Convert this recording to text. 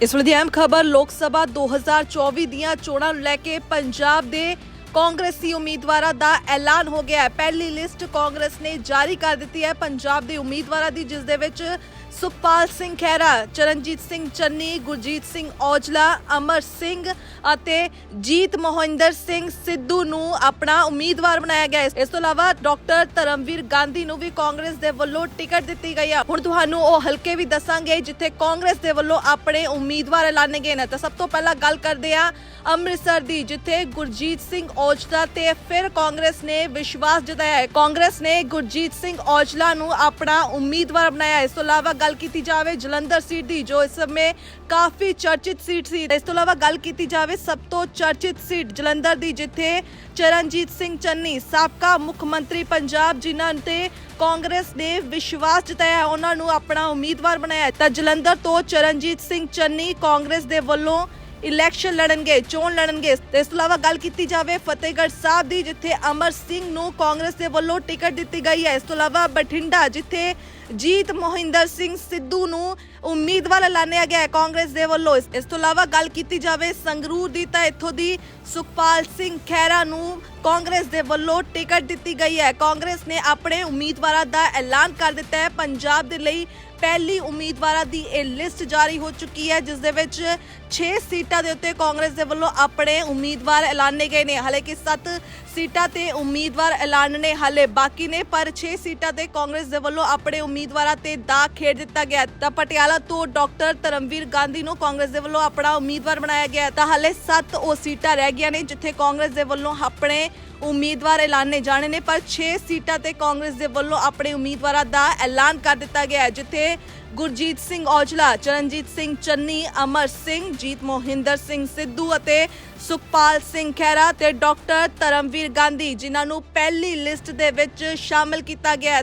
ਇਸ ਵੇਲੇ ਦੀ ਅਹਿਮ ਖਬਰ ਲੋਕ ਸਭਾ 2024 ਦੀਆਂ ਚੋਣਾਂ ਨੂੰ ਲੈ ਕੇ ਪੰਜਾਬ ਦੇ ਕਾਂਗਰਸੀ ਉਮੀਦਵਾਰਾਂ ਦਾ ਐਲਾਨ ਹੋ ਗਿਆ ਹੈ। ਪਹਿਲੀ ਲਿਸਟ ਕਾਂਗਰਸ ਨੇ ਜਾਰੀ ਕਰ ਦਿੱਤੀ ਹੈ। ਪੰਜਾਬ ਦੇ ਉਮੀਦਵਾਰਾਂ ਦੀ, ਜਿਸ ਦੇ ਵਿੱਚ ਸੁਖਪਾਲ ਸਿੰਘ ਖਹਿਰਾ, ਚਰਨਜੀਤ ਸਿੰਘ ਚੰਨੀ, ਗੁਰਜੀਤ ਸਿੰਘ ਔਜਲਾ, ਅਮਰ ਸਿੰਘ ਅਤੇ ਜੀਤ ਮੋਹਿੰਦਰ ਸਿੰਘ ਸਿੱਧੂ ਨੂੰ ਆਪਣਾ ਉਮੀਦਵਾਰ ਬਣਾਇਆ ਗਿਆ ਹੈ। ਇਸ ਤੋਂ ਇਲਾਵਾ ਡਾਕਟਰ ਧਰਮਵੀਰ ਗਾਂਧੀ ਨੂੰ ਵੀ ਕਾਂਗਰਸ ਦੇ ਵੱਲੋਂ ਟਿਕਟ ਦਿੱਤੀ ਗਈ ਹੈ। ਹੁਣ ਤੁਹਾਨੂੰ ਉਹ ਹਲਕੇ ਵੀ ਦੱਸਾਂਗੇ, ਜਿੱਥੇ ਕਾਂਗਰਸ ਦੇ ਵੱਲੋਂ ਆਪਣੇ ਉਮੀਦਵਾਰ ਐਲਾਨੇ ਗਏ ਨੇ। ਤਾਂ ਸਭ ਤੋਂ ਪਹਿਲਾਂ ਗੱਲ ਕਰਦੇ ਹਾਂ ਅੰਮ੍ਰਿਤਸਰ ਦੀ, ਜਿੱਥੇ ਗੁਰਜੀਤ ਸਿੰਘ ਔਜਲਾ ਤੇ ਫਿਰ ਕਾਂਗਰਸ ਨੇ ਵਿਸ਼ਵਾਸ ਜਤਾਇਆ ਹੈ। ਕਾਂਗਰਸ ਨੇ ਗੁਰਜੀਤ ਸਿੰਘ ਔਜਲਾ ਨੂੰ ਆਪਣਾ ਉਮੀਦਵਾਰ ਬਣਾਇਆ। ਇਸ ਤੋਂ ਇਲਾਵਾ ਗੱਲ ਕੀਤੀ ਜਾਵੇ ਜਲੰਧਰ ਸੀਟ ਦੀ, ਜੋ ਇਸ ਸਮੇਂ ਕਾਫੀ ਚਰਚਿਤ ਸੀਟ ਸੀ। ਇਸ ਤੋਂ ਇਲਾਵਾ ਗੱਲ ਕੀਤੀ ਜਾਵੇ ਸਭ ਤੋਂ ਚਰਚਿਤ ਸੀਟ ਜਲੰਧਰ ਦੀ, ਜਿੱਥੇ ਚਰਨਜੀਤ ਸਿੰਘ ਚੰਨੀ, ਸਾਬਕਾ ਮੁੱਖ ਮੰਤਰੀ ਪੰਜਾਬ, ਜਿਨ੍ਹਾਂ ਤੇ ਕਾਂਗਰਸ ਨੇ ਵਿਸ਼ਵਾਸ ਜਤਾਇਆ, ਉਹਨਾਂ ਨੂੰ ਆਪਣਾ ਉਮੀਦਵਾਰ ਬਣਾਇਆ ਤਾਂ ਜਲੰਧਰ ਤੋਂ ਚਰਨਜੀਤ ਸਿੰਘ ਚੰਨੀ ਕਾਂਗਰਸ ਦੇ ਵੱਲੋਂ ਇਲੈਕਸ਼ਨ ਲੜਨਗੇ, ਚੋਣ ਲੜਨਗੇ ਤੇ ਇਸ ਤੋਂ ਇਲਾਵਾ ਗੱਲ ਕੀਤੀ ਜਾਵੇ ਫਤਿਹਗੜ੍ਹ ਸਾਹਿਬ ਦੀ, ਜਿੱਥੇ ਅਮਰ ਸਿੰਘ ਨੂੰ ਕਾਂਗਰਸ ਦੇ ਵੱਲੋਂ ਟਿਕਟ ਦਿੱਤੀ ਗਈ ਹੈ। ਇਸ ਤੋਂ ਇਲਾਵਾ ਬਠਿੰਡਾ, ਜਿੱਥੇ ਜੀਤ ਮੋਹਿੰਦਰ ਸਿੰਘ ਸਿੱਧੂ ਨੂੰ ਉਮੀਦਵਾਰ ਐਲਾਨਿਆ ਗਿਆ ਹੈ ਕਾਂਗਰਸ ਦੇ ਵੱਲੋਂ। ਇਸ ਤੋਂ ਇਲਾਵਾ ਗੱਲ ਕੀਤੀ ਜਾਵੇ ਸੰਗਰੂਰ ਦੀ, ਤਾਂ ਇੱਥੋਂ ਦੀ ਸੁਖਪਾਲ ਸਿੰਘ ਖਹਿਰਾ ਨੂੰ ਕਾਂਗਰਸ ਦੇ ਵੱਲੋਂ ਟਿਕਟ ਦਿੱਤੀ ਗਈ ਹੈ। ਕਾਂਗਰਸ ਨੇ ਆਪਣੇ ਉਮੀਦਵਾਰਾਂ ਦਾ ਐਲਾਨ ਕਰ ਦਿੱਤਾ ਹੈ। ਪੰਜਾਬ ਦੇ ਲਈ ਪਹਿਲੀ ਉਮੀਦਵਾਰਾਂ ਦੀ ਇਹ ਲਿਸਟ ਜਾਰੀ ਹੋ ਚੁੱਕੀ ਹੈ, ਜਿਸ ਦੇ ਵਿੱਚ 6 ਸੀਟ ਦੇ ਉੱਤੇ ਕਾਂਗਰਸ ਦੇ ਵੱਲੋਂ ਆਪਣੇ ਉਮੀਦਵਾਰ ਐਲਾਨੇ ਗਏ ਨੇ। ਹਾਲੇ 7 ਸੀਟਾਂ ਤੇ ਉਮੀਦਵਾਰ ਐਲਾਨਣੇ ਹਾਲੇ ਬਾਕੀ ਨੇ, ਪਰ 6 ਸੀਟਾਂ ਤੇ ਕਾਂਗਰਸ ਦੇ ਵੱਲੋਂ ਆਪਣੇ ਉਮੀਦਵਾਰਾਂ ਤੇ ਦਾਅ ਖੇਡ ਦਿੱਤਾ ਗਿਆ ਤਾਂ ਪਟਿਆਲਾ ਤੋਂ ਡਾਕਟਰ ਧਰਮਵੀਰ ਗਾਂਧੀ ਨੂੰ ਕਾਂਗਰਸ ਦੇ ਵੱਲੋਂ ਆਪਣਾ ਉਮੀਦਵਾਰ ਬਣਾਇਆ ਗਿਆ ਤਾਂ ਹਾਲੇ 7 ਉਹ ਸੀਟਾਂ ਰਹਿ ਗਈਆਂ ਨੇ, ਜਿੱਥੇ ਕਾਂਗਰਸ ਦੇ ਵੱਲੋਂ ਆਪਣੇ ਉਮੀਦਵਾਰ ਐਲਾਨੇ ਜਾਣੇ ਨੇ, ਪਰ 6 ਸੀਟਾਂ ਤੇ ਕਾਂਗਰਸ ਦੇ ਵੱਲੋਂ ਆਪਣੇ ਉਮੀਦਵਾਰਾਂ ਦਾ ਐਲਾਨ ਕਰ ਦਿੱਤਾ ਗਿਆ ਹੈ, ਜਿੱਥੇ ਗੁਰਜੀਤ ਸਿੰਘ ਔਜਲਾ, ਚਰਨਜੀਤ ਸਿੰਘ ਚੰਨੀ, ਅਮਰ ਸਿੰਘ, ਜੀਤ ਮੋਹਿੰਦਰ ਸਿੰਘ ਸਿੱਧੂ ਅਤੇ ਸੁਖਪਾਲ ਸਿੰਘ ਖਹਿਰਾ ਤੇ ਡਾਕਟਰ ਧਰਮਵੀਰ ਗਾਂਧੀ, ਜਿਨ੍ਹਾਂ ਨੂੰ ਪਹਿਲੀ ਲਿਸਟ ਦੇ ਵਿੱਚ ਸ਼ਾਮਲ ਕੀਤਾ ਗਿਆ ਹੈ।